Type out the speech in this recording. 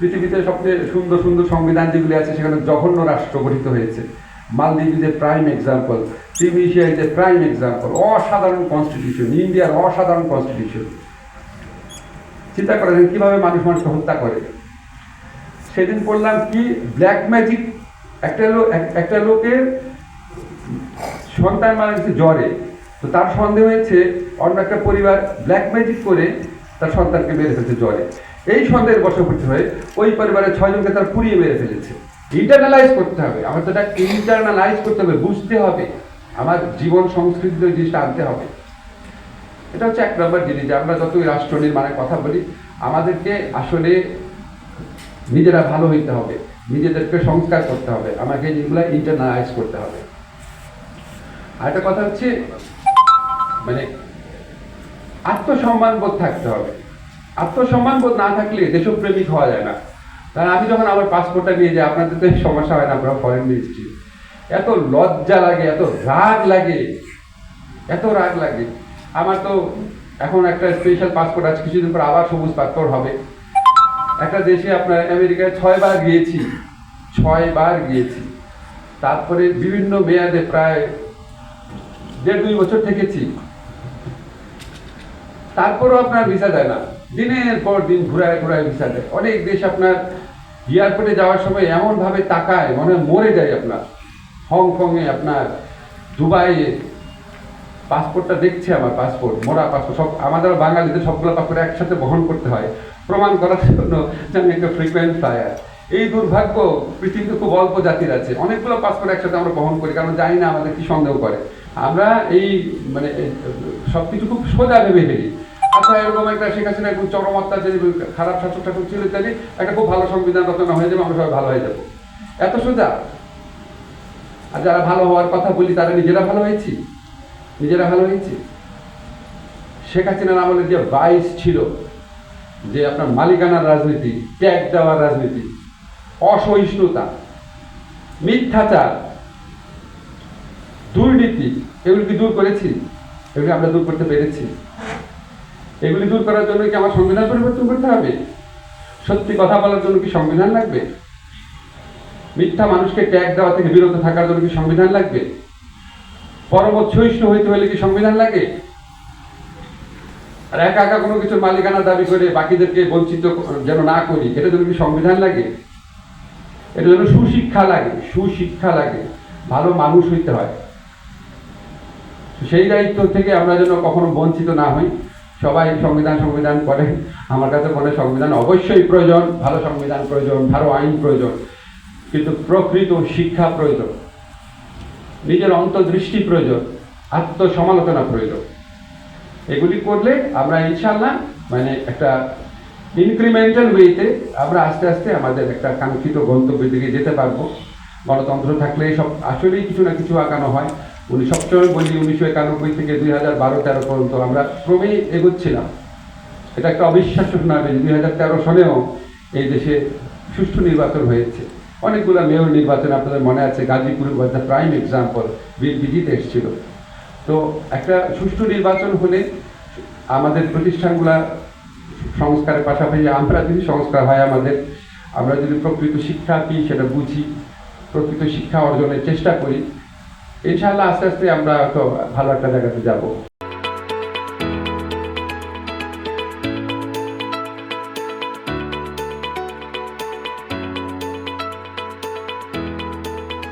পৃথিবীতে সবচেয়ে সুন্দর সুন্দর সংবিধান যেগুলি আছে, সেখানে জঘন্য রাষ্ট্র গঠিত হয়েছে। Maldwip is a prime example Tunisia is a prime example অসাধারণ কনস্টিটিউশন ইন্ডিয়ার অসাধারণ কনস্টিটিউশন চিন্তা করেন কীভাবে মানুষ মানুষকে হত্যা করে। সেদিন পড়লাম কি ব্ল্যাক ম্যাজিক একটা লোক এক- একটা লোকের সন্তান মারা গেছে জ্বরে। তো তার সন্দেহ হয়েছে, অন্য একটা পরিবার ব্ল্যাক ম্যাজিক করে তার সন্তানকে মেরে ফেলছে জ্বরে। এই সন্দেহের বশবর্তী হয়ে ওই পরিবারের ছয়জনকে তার পুড়িয়ে মেরে ফেলেছে। ইন্টারনালাইজ করতে হবে। আমার তো এটা ইন্টারনালাইজ করতে হবে, বুঝতে হবে। আমার জীবন সংস্কৃতিতে ওই জিনিসটা আনতে হবে। এটা হচ্ছে এক নম্বর জিনিস, যে আমরা যতই রাষ্ট্র নির্মাণের কথা বলি, আমাদেরকে আসলে নিজেরা ভালো হইতে হবে, নিজেদেরকে সংস্কার করতে হবে। আমাকে যেগুলো ইন্টারনালাইজ করতে হবে। আরেকটা কথা হচ্ছে মানে আত্মসম্মান বোধ থাকতে হবে। আত্মসম্মান বোধ না থাকলে দেশপ্রেমিক হওয়া যায় না। কারণ আমি যখন আমার পাসপোর্টটা নিয়ে যাই, আপনাদের তো সমস্যা হয় না, আমরা ফরেন মিনিস্ট্রি এত লজ্জা লাগে, এত রাগ লাগে, এত রাগ লাগে। আমার তো এখন একটা স্পেশাল পাসপোর্ট আছে, কিছুদিন পর আবার সবুজ পাসপোর্ট হবে। একটা দেশে আপনার আমেরিকায় ছয়বার গিয়েছি ছয়বার গিয়েছি। তারপরে বিভিন্ন মেয়াদে প্রায় দেড় দুই বছর থেকেছি। তারপরও আপনার ভিসা দেয় না। দিনের পর দিন ঘুরায় ঘুরায় ভিসা দেয় অনেক দেশ আপনার এয়ারপোর্টে যাওয়ার সময় এমনভাবে তাকায়, মনে মরে যায় আপনার। হংকংয়ে আপনার, দুবাইয়ে পাসপোর্টটা দেখছে আমার পাসপোর্ট মোড়া পাসপোর্ট, সব আমাদের বাঙালিদের সবগুলো পাসপোর্ট একসাথে বহন করতে হয়। প্রমাণ করার জন্য যে আমি একটা ফ্রিকুয়েন্ট ফ্লায়ার এই দুর্ভাগ্য পৃথিবীতে খুব অল্প জাতির আছে। অনেকগুলো পাসপোর্ট একসাথে আমরা বহন করি, কারণ জানি না আমাদের কি সন্দেহ করে। আমরা এই মানে সব কিছু খুব সোজা ভেবে ফেলি। আচ্ছা এরকম একটা শেখ হাসিনা একদম চরম অত্যাচারী খারাপ শাসক ঠাকুর ছিল ইত্যাদি, একটা খুব ভালো সংবিধান রচনা হয়ে যাবে, আমরা সবাই ভালো হয়ে যাব। এত সোজা? আর যারা ভালো হওয়ার কথা বলি, তারা নিজেরা ভালো হয়েছি? নিজেরা ভালো হয়েছি? শেখ হাসিনার আমলে যে বাইশ ছিল, যে আপনার মালিকানার রাজনীতি ট্যাগ দেওয়ার রাজনীতি, অসহিষ্ণুতা, মিথ্যাচার, দুর্নীতি, এগুলি কি দূর করেছি? এগুলি আমরা দূর করতে পেরেছি? এগুলি দূর করার জন্য কি আমার সংবিধান পরিবর্তন করতে হবে? সত্যি কথা বলার জন্য কি সংবিধান লাগবে? মিথ্যা মানুষকে ট্যাগ দেওয়া থেকে বিরত থাকার জন্য কি সংবিধান লাগবে? পরমত সহিষ্ণু হইতে হলে কি সংবিধান লাগে? আর একা একা কোনো কিছুর মালিকানা দাবি করে বাকিদেরকে বঞ্চিত যেন না করি, এটা জন্য কি সংবিধান লাগে? এটা জন্য সুশিক্ষা লাগে সুশিক্ষা লাগে, ভালো মানুষ হইতে হয়। সেই দায়িত্ব থেকে আমরা যেন কখনো বঞ্চিত না হই। সবাই সংবিধান সংবিধান করে আমার কাছে মনে সংবিধান অবশ্যই প্রয়োজন, ভালো সংবিধান প্রয়োজন, ভালো আইন প্রয়োজন, কিন্তু প্রকৃত শিক্ষা প্রয়োজন, নিজের অন্তর্দৃষ্টি প্রয়োজন, আত্মসমালোচনা প্রয়োজন। এগুলি করলে আমরা ইনশাল্লাহ মানে একটা ইনক্রিমেন্টাল ওয়েতে আমরা আস্তে আস্তে আমাদের একটা কাঙ্ক্ষিত গন্তব্যের দিকে যেতে পারব। গণতন্ত্র থাকলে সব আসলেই কিছু না কিছু আঁকানো হয়। উনি সবসময় বলি উনিশশো একানব্বই থেকে দুই হাজার বারো, তেরো পর্যন্ত আমরা ক্রমেই এগোচ্ছিলাম। এটা একটা অবিশ্বাস্য শোনাবে দুই হাজার তেরো সনেও এই দেশে সুষ্ঠু নির্বাচন হয়েছে। অনেকগুলো মেয়র নির্বাচন আপনাদের মনে আছে, গাজীপুর ওয়াজ প্রাইম এক্সাম্পল বীর বিজিত এসেছিল। তো একটা সুষ্ঠু নির্বাচন হলে আমাদের প্রতিষ্ঠানগুলা সংস্কারের পাশাপাশি আমরা যদি সংস্কার হয় আমাদের, আমরা যদি প্রকৃত শিক্ষা কি সেটা বুঝি, প্রকৃত শিক্ষা অর্জনের চেষ্টা করি ইনশাআল্লাহ আস্তে আস্তে আমরা ভালো একটা জায়গাতে যাব।